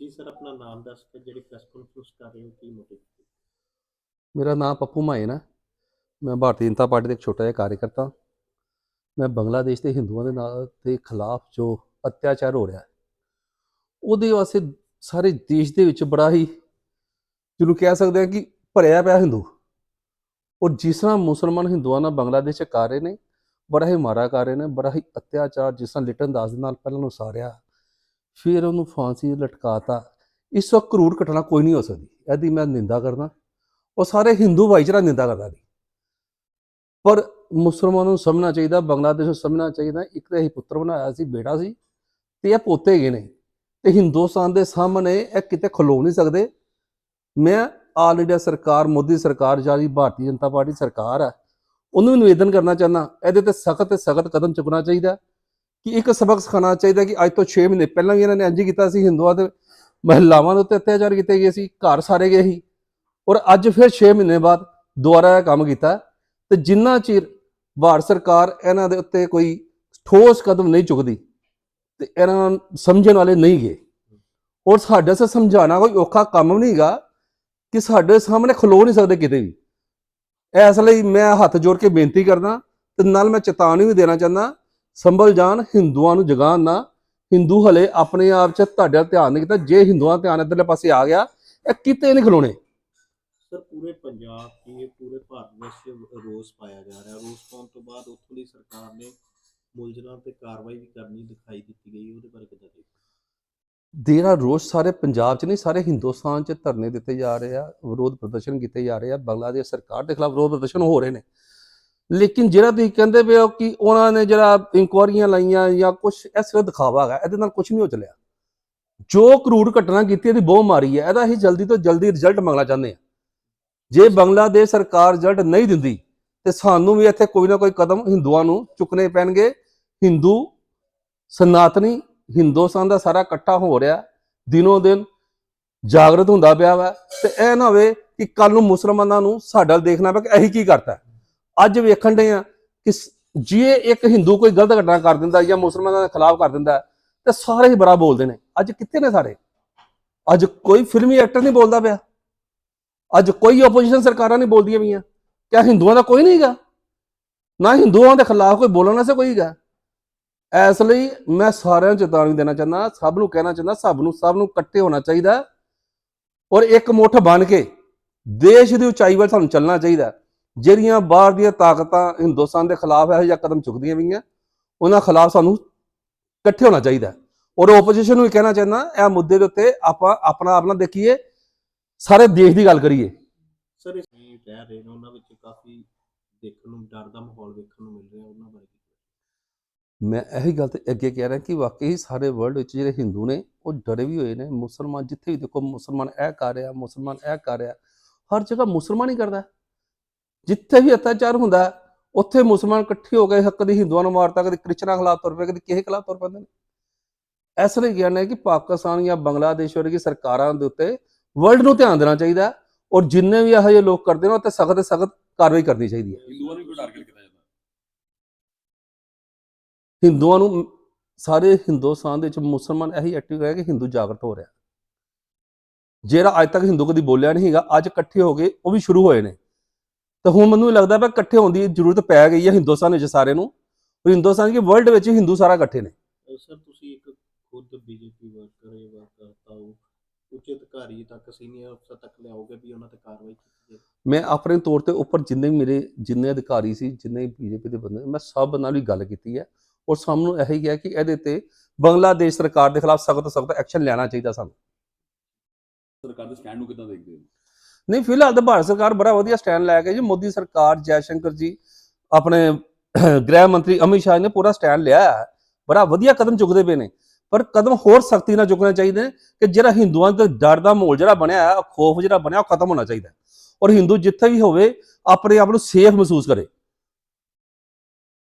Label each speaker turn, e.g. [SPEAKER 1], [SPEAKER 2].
[SPEAKER 1] ਜੀ ਸਰ, ਆਪਣਾ ਨਾਮ ਦੱਸ ਕੇ ਜਿਹੜੀ ਪ੍ਰੈਸ ਕਾਨਫਰੰਸ ਕਰ ਰਹੇ ਹੋ, ਕੀ ਮੋਟਿਵ
[SPEAKER 2] ਮੇਰਾ ਨਾਮ ਪੱਪੂ ਮਾਇਨ ਹੈ ਮੈਂ ਭਾਰਤੀ ਜਨਤਾ ਪਾਰਟੀ ਦਾ ਇੱਕ ਛੋਟਾ ਜਿਹਾ ਕਾਰਜਕਰਤਾ। ਮੈਂ ਬੰਗਲਾਦੇਸ਼ ਦੇ ਹਿੰਦੂਆਂ ਦੇ ਨਾਲ ਦੇ ਖਿਲਾਫ ਜੋ ਅਤਿਆਚਾਰ ਹੋ ਰਿਹਾ ਹੈ, ਉਹਦੇ ਵਾਸਤੇ ਸਾਰੇ ਦੇਸ਼ ਦੇ ਵਿੱਚ ਬੜਾ ਹੀ ਜਿਹਨੂੰ ਕਹਿ ਸਕਦੇ ਆ ਕਿ ਭਰਿਆ ਪਿਆ ਹਿੰਦੂ। ਔਰ ਜਿਸ ਤਰ੍ਹਾਂ ਮੁਸਲਮਾਨ ਹਿੰਦੂਆਂ ਨਾਲ ਬੰਗਲਾਦੇਸ਼ 'ਚ ਕਰ ਰਹੇ ਨੇ, ਬੜਾ ਹੀ ਮਾਰਾ ਕਰ ਰਹੇ ਨੇ, ਬੜਾ ਹੀ ਅਤਿਆਚਾਰ ਜਿਸ ਤਰ੍ਹਾਂ ਲਿਟਨ ਦਾਸ ਦੇ ਨਾਲ ਪਹਿਲਾਂ ਨੂੰ ਸਾਰਿਆ ਫਿਰ ਉਹਨੂੰ ਫਾਂਸੀ ਲਟਕਾਤਾ। ਇਸ ਵਕਤ ਕਰੂਰ ਘਟਨਾ ਕੋਈ ਨਹੀਂ ਹੋ ਸਕਦੀ। ਇਹਦੀ ਮੈਂ ਨਿੰਦਾ ਕਰਦਾ। ਉਹ ਸਾਰੇ ਹਿੰਦੂ ਭਾਈਚਾਰਾ ਨਿੰਦਾ ਕਰਦਾ ਨਹੀਂ ਪਰ ਮੁਸਲਮਾਨਾਂ ਨੂੰ ਸਮਝਣਾ ਚਾਹੀਦਾ, ਬੰਗਲਾਦੇਸ਼ ਨੂੰ ਸਮਝਣਾ ਚਾਹੀਦਾ। ਇੱਕ ਤਾਂ ਇਹ ਪੁੱਤਰ ਬਣਾਇਆ ਸੀ, ਬੇਟਾ ਸੀ ਤੇ ਇਹ ਪੋਤੇ ਗਏ ਨੇ। ਤੇ ਹਿੰਦੁਸਤਾਨ ਦੇ ਸਾਹਮਣੇ ਇਹ ਕਿਤੇ ਖਲੋ ਨਹੀਂ ਸਕਦੇ। ਮੈਂ ਆਲ ਇੰਡੀਆ ਸਰਕਾਰ, ਮੋਦੀ ਸਰਕਾਰ ਜਾਰੀ ਭਾਰਤੀ ਜਨਤਾ ਪਾਰਟੀ ਸਰਕਾਰ ਹੈ ਉਹਨੂੰ ਵੀ ਨਿਵੇਦਨ ਕਰਨਾ ਚਾਹੁੰਦਾ। ਇਹਦੇ ਤੇ ਸਖਤ ਤੇ ਸਖਤ ਕਦਮ ਚੁੱਕਣਾ ਚਾਹੀਦਾ। ਕਿ ਇੱਕ ਸਬਕ ਸਿਖਾਉਣਾ ਚਾਹੀਦਾ ਕਿ ਅੱਜ ਤੋਂ 6 ਮਹੀਨੇ ਪਹਿਲਾਂ ਵੀ ਇਹਨਾਂ ਨੇ ਇੰਜ ਹੀ ਕੀਤਾ ਸੀ, ਹਿੰਦੂਆਂ ਦੇ ਮਹਿਲਾਵਾਂ ਦੇ ਉੱਤੇ ਅਤਿਆਚਾਰ ਕੀਤੇ ਗਏ ਸੀ, ਘਰ ਸਾਰੇ ਗਏ ਸੀ। ਔਰ ਅੱਜ ਫਿਰ 6 ਮਹੀਨੇ ਬਾਅਦ ਦੁਬਾਰਾ ਇਹ ਕੰਮ ਕੀਤਾ ਤੇ ਜਿੰਨਾ ਚਿਰ ਭਾਰਤ ਸਰਕਾਰ ਇਹਨਾਂ ਦੇ ਉੱਤੇ ਕੋਈ ਠੋਸ ਕਦਮ ਨਹੀਂ ਚੁੱਕਦੀ ਤੇ ਇਹਨਾਂ ਸਮਝਣ ਵਾਲੇ ਨਹੀਂ ਗਏ। ਔਰ ਸਾਡੇ ਸੇ ਸਮਝਾਉਣਾ ਕੋਈ ਔਖਾ ਕੰਮ ਨਹੀਂ ਹੈਗਾ ਕਿ ਸਾਡੇ ਸਾਹਮਣੇ ਖਲੋ ਨਹੀਂ ਸਕਦੇ ਕਿਤੇ ਵੀ। ਇਸ ਲਈ ਮੈਂ ਹੱਥ ਜੋੜ ਕੇ ਬੇਨਤੀ ਕਰਦਾ ਤੇ ਨਾਲ ਮੈਂ ਚੇਤਾਵਨੀ ਵੀ ਦੇਣਾ ਚਾਹੁੰਦਾ ਸੰਭਲ ਜਾਣ ਹਿੰਦੂਆਂ ਨੂੰ ਜਗਾਉਣ ਨਾ। ਹਿੰਦੂ ਹਲੇ ਆਪਣੇ ਆਪ 'ਚ ਤੁਹਾਡਾ ਧਿਆਨ ਨਹੀਂ ਕੀਤਾ। ਜੇ ਹਿੰਦੂਆਂ ਧਿਆਨ ਇੱਧਰਲੇ ਪਾਸੇ ਆ ਗਿਆ ਇਹ ਕਿਤੇ ਨਹੀਂ ਖਲੋਣੇ।
[SPEAKER 1] ਸਰ ਪੂਰੇ ਪੰਜਾਬ ਕੀ ਪੂਰੇ ਭਾਰਤ ਵਿੱਚ ਰੋਸ ਪਾਇਆ ਜਾ ਰਿਹਾ। ਰੋਸ ਪਾਉਣ ਤੋਂ ਬਾਅਦ ਉੱਥੋਂ ਦੀ ਸਰਕਾਰ ਨੇ ਮੁਲਜ਼ਮਾਂ ਤੇ ਕਾਰਵਾਈ ਵੀ ਕਰਨੀ ਦਿਖਾਈ ਦਿੱਤੀ ਗਈ। ਉਹਦੇ ਬਾਰੇ ਕਿੱਦਾਂ ਦੇਖਦੇ
[SPEAKER 2] ਦੇਰਾ ਰੋਸ ਸਾਰੇ ਪੰਜਾਬ 'ਚ ਨਹੀਂ ਸਾਰੇ ਹਿੰਦੁਸਤਾਨ 'ਚ ਧਰਨੇ ਦਿੱਤੇ ਜਾ ਰਹੇ ਆ ਵਿਰੋਧ ਪ੍ਰਦਰਸ਼ਨ ਕੀਤੇ ਜਾ ਰਹੇ ਆ। ਬੰਗਲਾਦੇਸ਼ ਸਰਕਾਰ ਦੇ ਖਿਲਾਫ ਵਿਰੋਧ ਪ੍ਰਦਰਸ਼ਨ ਹੋ ਰਹੇ ਨੇ। ਲੇਕਿਨ ਜਿਹੜਾ ਤੁਸੀਂ ਕਹਿੰਦੇ ਪਏ ਹੋ ਕਿ ਉਹਨਾਂ ਨੇ ਜਿਹੜਾ ਇਨਕੁਆਰੀਆਂ ਲਾਈਆਂ ਜਾਂ ਕੁਝ ਇਸ ਵੇਲੇ ਦਿਖਾਵਾ ਹੈਗਾ, ਇਹਦੇ ਨਾਲ ਕੁਝ ਨਹੀਂ ਹੋ ਚੱਲਿਆ। ਜੋ ਕਰੂੜ ਘਟਨਾ ਕੀਤੀ, ਇਹਦੀ ਬਹੁਤ ਮਾਰੀ ਹੈ। ਇਹਦਾ ਅਸੀਂ ਜਲਦੀ ਤੋਂ ਜਲਦੀ ਰਿਜ਼ਲਟ ਮੰਗਣਾ ਚਾਹੁੰਦੇ ਹਾਂ। ਜੇ ਬੰਗਲਾਦੇਸ਼ ਸਰਕਾਰ ਰਿਜ਼ਲਟ ਨਹੀਂ ਦਿੰਦੀ, ਤੇ ਸਾਨੂੰ ਵੀ ਇੱਥੇ ਕੋਈ ਨਾ ਕੋਈ ਕਦਮ ਹਿੰਦੂਆਂ ਨੂੰ ਚੁੱਕਣੇ ਪੈਣਗੇ। ਹਿੰਦੂ, ਸਨਾਤਨੀ, ਹਿੰਦੁਸਤਾਨ ਦਾ ਸਾਰਾ ਇਕੱਠਾ ਹੋ ਰਿਹਾ। ਦਿਨੋਂ ਦਿਨ ਜਾਗਰਤ ਹੁੰਦਾ ਪਿਆ ਵਾ। ਤੇ ਇਹ ਨਾ ਹੋਵੇ ਕਿ ਕੱਲ ਨੂੰ ਮੁਸਲਮਾਨਾਂ ਨੂੰ ਸਾਡਾ ਵੱਲ ਦੇਖਣਾ ਪਿਆ ਕਿ ਅਸੀਂ ਕੀ ਕਰਤਾ। ਅੱਜ ਵੇਖਣ ਦੇ ਆ ਕਿ ਜੇ ਇੱਕ ਹਿੰਦੂ ਕੋਈ ਗਲਤ ਘਟਨਾ ਕਰ ਦਿੰਦਾ ਜਾਂ ਮੁਸਲਮਾਨਾਂ ਦੇ ਖਿਲਾਫ ਕਰ ਦਿੰਦਾ, ਤੇ ਸਾਰੇ ਹੀ ਬੜਾ ਬੋਲਦੇ ਨੇ। ਅੱਜ ਕਿੱਥੇ ਨੇ ਸਾਰੇ? ਅੱਜ ਕੋਈ ਫਿਲਮੀ ਐਕਟਰ ਨਹੀਂ ਬੋਲਦਾ ਪਿਆ। ਅੱਜ ਕੋਈ ਆਪੋਜੀਸ਼ਨ ਸਰਕਾਰਾਂ ਨਹੀਂ ਬੋਲਦੀਆਂ ਪਈਆਂ। ਕਿਆ ਹਿੰਦੂਆਂ ਦਾ ਕੋਈ ਨਹੀਂਗਾ ਨਾ ਹਿੰਦੂਆਂ ਦੇ ਖਿਲਾਫ ਕੋਈ ਬੋਲਣ ਵਾਸਤੇ ਕੋਈ ਹੈਗਾ। ਇਸ ਲਈ ਮੈਂ ਸਾਰਿਆਂ ਨੂੰ ਚੇਤਾਵਨੀ ਦੇਣਾ ਚਾਹੁੰਦਾ, ਸਭ ਨੂੰ ਕਹਿਣਾ ਚਾਹੁੰਦਾ, ਸਭ ਨੂੰ ਸਭ ਨੂੰ ਇਕੱਠੇ ਹੋਣਾ ਚਾਹੀਦਾ। ਔਰ ਇੱਕ ਮੁੱਠ ਬਣ ਕੇ ਦੇਸ਼ ਦੀ ਉਚਾਈ ਵੱਲ ਸਾਨੂੰ ਚੱਲਣਾ ਚਾਹੀਦਾ। ਜਿਹੜੀਆਂ ਬਾਹਰ ਦੀਆਂ ਤਾਕਤਾਂ ਹਿੰਦੁਸਤਾਨ ਦੇ ਖਿਲਾਫ ਇਹੋ ਜਿਹਾ ਕਦਮ ਚੁੱਕਦੀਆਂ ਪਈਆਂ ਉਹਨਾਂ ਖਿਲਾਫ ਸਾਨੂੰ ਇਕੱਠੇ ਹੋਣਾ ਚਾਹੀਦਾ ਔਰ ਆਪੋਜੀਸ਼ਨ ਨੂੰ ਵੀ ਕਹਿਣਾ ਚਾਹੁੰਦਾ ਇਹ ਮੁੱਦੇ ਦੇ ਉੱਤੇ ਆਪਾਂ ਆਪਣਾ ਆਪਣਾ ਦੇਖੀਏ ਸਾਰੇ ਦੇਸ਼ ਦੀ ਗੱਲ ਕਰੀਏ
[SPEAKER 1] ਸਰ ਇਸ ਵੀ ਰਹਿ ਰਹੇ ਨੇ ਉਹਨਾਂ ਵਿੱਚ ਕਾਫੀ ਦੇਖਣ ਨੂੰ ਡਰ ਦਾ ਮਾਹੌਲ ਵੇਖਣ ਨੂੰ ਮਿਲ ਰਿਹਾ ਉਹਨਾਂ ਬਾਰੇ ਕੀ ਕਹਿਣਾ?
[SPEAKER 2] ਮੈਂ ਇਹੀ ਗੱਲ ਤੇ ਅੱਗੇ ਕਹਿ ਰਿਹਾ ਕਿ ਵਾਕਈ ਸਾਰੇ ਵਰਲਡ ਵਿੱਚ ਜਿਹੜੇ ਹਿੰਦੂ ਨੇ ਉਹ ਡਰੇ ਵੀ ਹੋਏ ਨੇ ਮੁਸਲਮਾਨ ਜਿੱਥੇ ਵੀ ਦੇਖੋ ਮੁਸਲਮਾਨ ਇਹ ਕਰ ਰਿਹਾ ਮੁਸਲਮਾਨ ਇਹ ਕਰ ਰਿਹਾ ਹਰ ਜਗ੍ਹਾ ਮੁਸਲਮਾਨ ਹੀ ਕਰਦਾ। ਜਿੱਥੇ ਵੀ ਅਤਿਆਚਾਰ ਹੁੰਦਾ ਉੱਥੇ ਮੁਸਲਮਾਨ ਇਕੱਠੇ ਹੋ ਕੇ ਹੱਕ ਦੀ ਹਿੰਦੂਆਂ ਨੂੰ ਮਾਰਤਾ ਕਦੇ ਕ੍ਰਿਸਚਨਾਂ ਖਿਲਾਫ ਤੁਰ ਪਏ ਕਦੇ ਕਿਸੇ ਖਿਲਾਫ ਤੁਰ ਪੈਂਦੇ ਨੇ। ਇਸ ਲਈ ਕਹਿਣਾ ਹੈ ਕਿ ਪਾਕਿਸਤਾਨ ਜਾਂ ਬੰਗਲਾਦੇਸ਼ ਵਰਗੀ ਸਰਕਾਰਾਂ ਦੇ ਉੱਤੇ ਵਰਲਡ ਨੂੰ ਧਿਆਨ ਦੇਣਾ ਚਾਹੀਦਾ ਔਰ ਜਿੰਨੇ ਵੀ ਇਹੋ ਜਿਹੇ ਲੋਕ ਕਰਦੇ ਨੇ ਉਹ ਤੇ ਸਖਤ ਸਖਤ ਕਾਰਵਾਈ ਕਰਨੀ ਚਾਹੀਦੀ ਹੈ।
[SPEAKER 3] ਹਿੰਦੂਆਂ ਨੂੰ ਵੀ ਕੋਈ ਟਾਰਗੇਟ ਕੀਤਾ ਜਾਂਦਾ?
[SPEAKER 2] ਹਿੰਦੂਆਂ ਨੂੰ ਸਾਰੇ ਹਿੰਦੁਸਤਾਨ ਦੇ ਵਿੱਚ ਮੁਸਲਮਾਨ ਇਹੀ ਐਕਟਿਵ ਹੈ ਕਿ ਹਿੰਦੂ ਜਾਗਰਤ ਹੋ ਰਿਹਾ ਜਿਹੜਾ ਅੱਜ ਤੱਕ ਹਿੰਦੂ ਕਦੀ ਬੋਲਿਆ ਨਹੀਂ ਹੈਗਾ ਅੱਜ ਇਕੱਠੇ ਹੋ ਗਏ ਉਹ ਵੀ ਸ਼ੁਰੂ ਹੋਏ ਨੇ। ਤਾਂ ਹੁਣ ਮੈਨੂੰ ਲੱਗਦਾ ਪਿਆ ਇਕੱਠੇ ਹੋਣ ਦੀ ਜ਼ਰੂਰਤ ਪੈ ਗਈ ਹੈ ਹਿੰਦੁਸਤਾਨ ਵਿੱਚ ਸਾਰੇ ਨੂੰ। ਔਰ ਹਿੰਦੁਸਤਾਨ ਕੀ ਵਰਲਡ ਵਿੱਚ ਹੀ ਹਿੰਦੂ ਸਾਰਾ ਇਕੱਠੇ ਨੇ।
[SPEAKER 1] ਸਰ ਤੁਸੀਂ ਇੱਕ ਖੁਦ ਬੀਜੇਪੀ ਵਰਕਰ ਇਹ ਕਰਤਾ ਹੋ ਉੱਚ ਅਧਿਕਾਰੀ ਤੱਕ ਸੀਨੀਅਰ ਅਫਸਰ ਤੱਕ ਲਿਆਓਗੇ ਵੀ ਉਹਨਾਂ ਤੇ ਕਾਰਵਾਈ ਕੀਤੀ ਜਾਏ
[SPEAKER 2] ਮੈਂ ਆਪਣੇ ਤੌਰ ਤੇ ਉੱਪਰ ਜਿੰਨੇ ਵੀ ਮੇਰੇ ਜਿੰਨੇ ਅਧਿਕਾਰੀ ਸੀ ਜਿੰਨੇ ਬੀਜੇਪੀ ਦੇ ਬੰਦੇ ਮੈਂ ਸਭ ਨਾਲ ਵੀ ਗੱਲ ਕੀਤੀ ਹੈ। ਔਰ ਸਭ ਨੂੰ ਇਹੀ ਕਿਹਾ ਕਿ ਇਹਦੇ ਤੇ ਬੰਗਲਾਦੇਸ਼ ਸਰਕਾਰ ਦੇ ਖਿਲਾਫ ਸਖਤ ਸਖਤ ਐਕਸ਼ਨ ਲੈਣਾ ਚਾਹੀਦਾ ਸਾਨੂੰ।
[SPEAKER 3] ਸਰਕਾਰ ਦੇ ਸਟੈਂਡ ਨੂੰ ਕਿੱਦਾਂ ਦੇਖਦੇ ਹੋ?
[SPEAKER 2] ਨਹੀਂ, ਫਿਲਹਾਲ ਤਾਂ ਭਾਰਤ ਸਰਕਾਰ ਬੜਾ ਵਧੀਆ ਸਟੈਂਡ ਲੈ ਕੇ ਜੀ, ਮੋਦੀ ਸਰਕਾਰ, ਜੈ ਸ਼ੰਕਰ ਜੀ, ਆਪਣੇ ਗ੍ਰਹਿ ਮੰਤਰੀ ਅਮਿਤ ਸ਼ਾਹ ਨੇ ਪੂਰਾ ਸਟੈਂਡ ਲਿਆ ਹੈ। ਬੜਾ ਵਧੀਆ ਕਦਮ ਚੁੱਕਦੇ ਪਏ ਨੇ। ਪਰ ਕਦਮ ਹੋਰ ਸਖਤੀ ਨਾਲ ਚੁੱਕਣੇ ਚਾਹੀਦੇ ਨੇ ਕਿ ਜਿਹੜਾ ਹਿੰਦੂਆਂ ਦਾ ਡਰ ਦਾ ਮਾਹੌਲ ਜਿਹੜਾ ਬਣਿਆ ਹੈ ਖੋਫ ਜਿਹੜਾ ਬਣਿਆ, ਉਹ ਖਤਮ ਹੋਣਾ ਚਾਹੀਦਾ ਔਰ ਹਿੰਦੂ ਜਿੱਥੇ ਵੀ ਹੋਵੇ, ਆਪਣੇ ਆਪ ਨੂੰ ਸੇਫ ਮਹਿਸੂਸ ਕਰੇ।